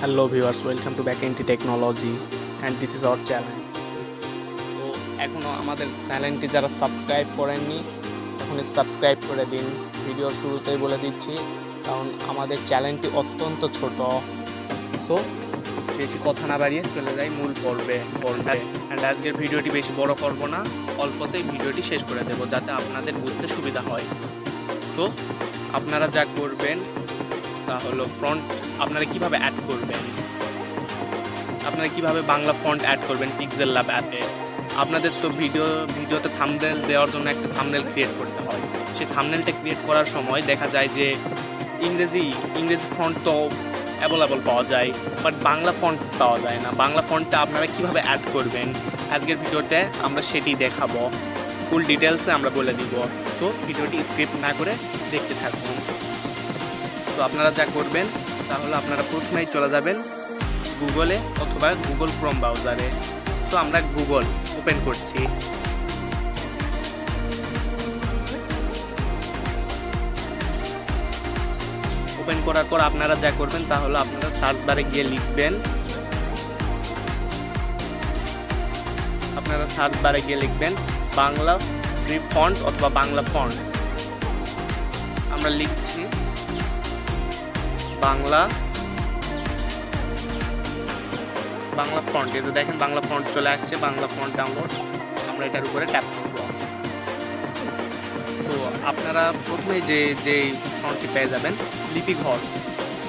Hello viewers, welcome to Backend Technology and this is our channel তো এখনও আমাদের চ্যানেলটি যারা সাবস্ক্রাইব করেননি এখনই সাবস্ক্রাইব করে দিন। ভিডিওর শুরুতেই বলে দিচ্ছি কারণ আমাদের চ্যানেলটি অত্যন্ত ছোট। সো বেশি কথা না বাড়িয়ে চলে যাই মূল পর্বে পর্বে। অ্যান্ড আজকের ভিডিওটি বেশি বড় করব না অল্পতেই ভিডিওটি শেষ করে দেবো যাতে আপনাদের বুঝতে সুবিধা হয়। তো আপনারা যা করবেন তা হলো ফ্রন্ট আপনারা কীভাবে অ্যাড করবেন? আপনারা কীভাবে বাংলা ফন্ট অ্যাড করবেন পিক্সেল ল্যাব অ্যাপে আপনাদের তো ভিডিও ভিডিওতে থামনেল দেওয়ার জন্য একটা থামনেল ক্রিয়েট করতে হয়। সেই থামনেলটা ক্রিয়েট করার সময় দেখা যায় যে ইংরেজি ইংরেজি ফন্ট তো অ্যাভেলেবল পাওয়া যায় বাট বাংলা ফন্ট পাওয়া যায় না। বাংলা ফন্টটা আপনারা কীভাবে অ্যাড করবেন? আজকের ভিডিওতে আমরা সেটি দেখাবো। ফুল ডিটেলসে আমরা বলে দিব। সো ভিডিওটি স্ক্রিপ্ট না করে দেখতে থাকুন। তো আপনারা যা করবেন, তাহলে আপনারা প্রথমেই চলে যাবেন গুগলে অথবা গুগল ক্রোম ব্রাউজারে তো আমরা গুগল ওপেন করছি। ওপেন করার পর আপনারা যা করবেন, তাহলে আপনারা সার্চ বারে গিয়ে লিখবেন। আপনারা সার্চ বারে গিয়ে লিখবেন বাংলা ফ্রি ফন্ট অথবা বাংলা ফন্ট আমরা লিখছি। বাংলা বাংলা ফন্ট এই দেখেন বাংলা ফন্ট চলে আসছে, বাংলা ফন্ট ডাউনলোড আমরা এটার উপরে ট্যাপ করব। তো আপনারা প্রথমে যে যে ফন্টটি পেয়ে যাবেন, লিপি ঘর।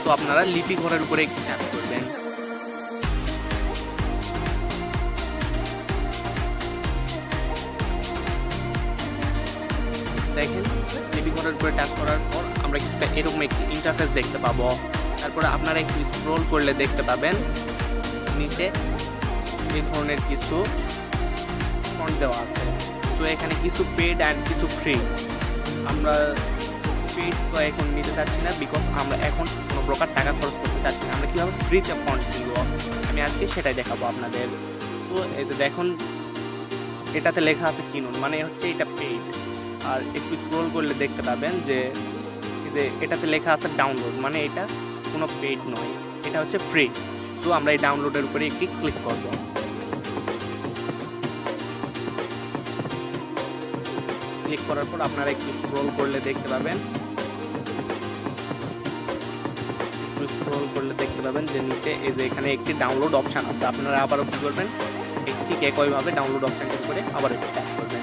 তো আপনারা লিপি ঘরের উপরে ট্যাপ করবেন। দেখেন, লিপি ঘরের উপরে ট্যাপ করার পর আমরা কিছুটা এরকম একটি ইন্টারফেস দেখতে পাবো। তারপরে আপনারা একটু স্ক্রোল করলে দেখতে পাবেন। নিচে এই ধরনের কিছু ফন্ট দেওয়া আছে। তো এখানে কিছু পেড অ্যান্ড কিছু ফ্রি আমরা পেড তো এখন নিতে চাচ্ছি না বিকজ আমরা এখন কোনো প্রকার টাকা খরচ করতে চাচ্ছি না। আমরা কীভাবে ফ্রিতে ফন্ট নিব আমি আজকে সেটাই দেখাবো আপনাদের। তো যে দেখুন, এটাতে লেখা আছে কিনুন মানে হচ্ছে এটা পেড আর একটু স্ক্রোল করলে দেখতে পাবেন যে যে এটাতে লেখা আছে ডাউনলোড মানে এটা কোনো পেড নয়, এটা হচ্ছে ফ্রি তো আমরা এই ডাউনলোডের উপরে একটি ক্লিক করব। ক্লিক করার পর আপনারা একটু স্ক্রোল করলে দেখতে পাবেন। স্ক্রোল করলে দেখতে পাবেন যে নিচে এই যে এখানে একটি ডাউনলোড অপশান আছে। আপনারা আবারও কী করবেন, ঠিক একইভাবে ডাউনলোড অপশানটির উপরে আবার একটু ট্যাপ করবেন।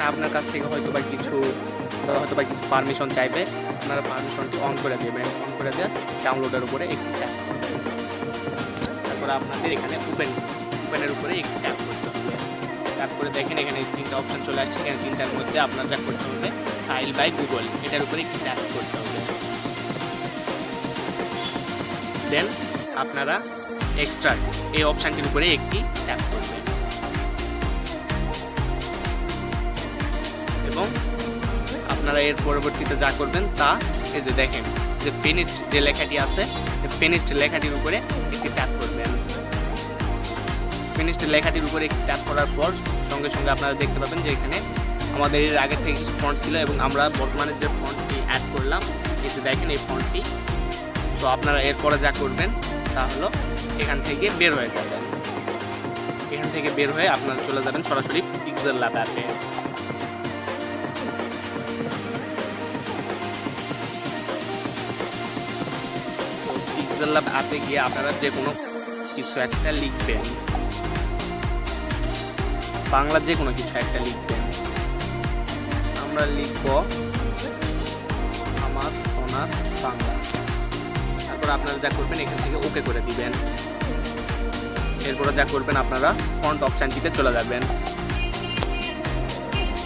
এখানে আপনার কাছ থেকে হয়তো বা কিছু হয়তো বা কিছু পারমিশন চাইবে, আপনারা পারমিশনটি অন করে দেবেন অন করে দেওয়া ডাউনলোডের উপরে একটি ট্যাপ তারপরে আপনাদের এখানে ওপেন ওপেনের উপরে একটি ট্যাপ করতে হবে। ট্যাপ করে দেখেন এখানে তিনটা অপশন চলে আসছে, এখানে তিনটার মধ্যে আপনার যা করতে হবে ফাইল বাই গুগল এটার উপরে একটি ট্যাপ করতে হবে। দেন আপনারা এক্সট্রা এই অপশানটির উপরে একটি ট্যাপ করবেন। এবং আপনারা এর পরবর্তীতে যা করবেন তা এই যে দেখেন, যে ফিনিশড যে লেখাটি আছে ফিনিশড লেখাটির উপরে একটি ট্যাপ করবেন। ফিনিশড লেখাটির উপরে একটি ট্যাপ করার পর সঙ্গে সঙ্গে আপনারা দেখতে পাবেন যে এখানে আমাদের এর আগে থেকে কিছু ফন্ট ছিল এবং আমরা বর্তমানে যে ফন্টটি অ্যাড করলাম যে দেখেন এই ফন্টটি তো আপনারা এরপরে যা করবেন তা হলো এখান থেকে বের হয়ে যাবেন। এখান থেকে বের হয়ে আপনারা চলে যাবেন সরাসরি পিক্সেল ল্যাব ল্যাব অ্যাপে গিয়ে আপনারা যে কোনো কিছু একটা লিখবেন। বাংলা যে কোনো কিছু একটা লিখবেন। আমরা লিখব আমার সোনার বাংলা। তারপর আপনারা যা করবেন, এখান থেকে ওকে করে দিবেন। এরপরে যা করবেন, আপনারা ফন্ট অপশানটিতে চলে যাবেন।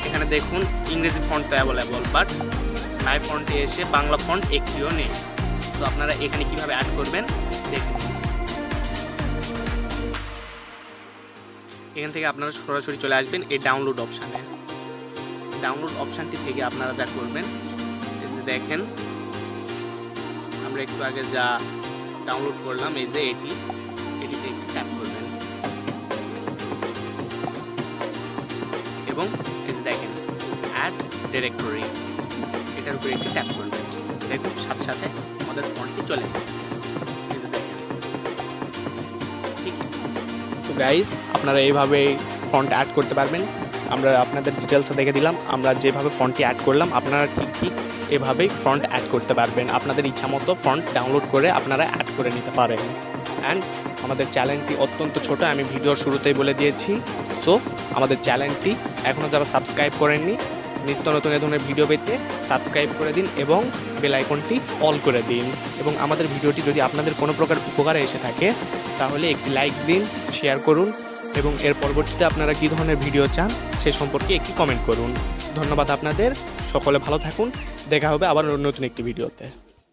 এখানে দেখুন, ইংরেজি ফন্ট অ্যাভেলেবল বাট মাই ফন্টে এসে বাংলা ফন্ট একটিও নেই। তো আপনারা এখানে কীভাবে অ্যাড করবেন, দেখুন। এখান থেকে আপনারা সরাসরি চলে আসবেন এই ডাউনলোড অপশানে ডাউনলোড অপশানটি থেকে আপনারা যা করবেন দেখেন, আমরা একটু আগে যা ডাউনলোড করলাম, এই যে এটি, এটিতে একটি ট্যাপ করবেন। এবং এই দেখেন অ্যাড ডিরেক্টরি এটার উপরে একটি ট্যাপ করবেন। দেখুন, সাথে সাথে আমাদের ফোনটি চলে গেছে। সো গাইস আপনারা এইভাবে ফন্ট অ্যাড করতে পারবেন। আমরা আপনাদের ডিটেলসে দেখে দিলাম। আমরা যেভাবে ফন্টটি অ্যাড করলাম, আপনারা ঠিক ঠিক এভাবেই ফ্রন্ট অ্যাড করতে পারবেন। আপনাদের ইচ্ছা মতো ফন্ট ডাউনলোড করে আপনারা অ্যাড করে নিতে পারেন। অ্যান্ড আমাদের চ্যানেলটি অত্যন্ত ছোট, আমি ভিডিওর শুরুতেই বলে দিয়েছি। সো আমাদের চ্যানেলটি এখনও যারা সাবস্ক্রাইব করেননি নিত্য নতুন এ ধরনের ভিডিও পেতে সাবস্ক্রাইব করে দিন এবং বেল আইকনটি অল করে দিন। এবং আমাদের ভিডিওটি যদি আপনাদের কোনো প্রকার উপকারে এসে থাকে, তাহলে একটি লাইক দিন শেয়ার করুন এবং এর পরবর্তীতে আপনারা কী ধরনের ভিডিও চান সে সম্পর্কে একটি কমেন্ট করুন। ধন্যবাদ আপনাদের। সকলে ভালো থাকুন। দেখা হবে আবার নতুন একটি ভিডিওতে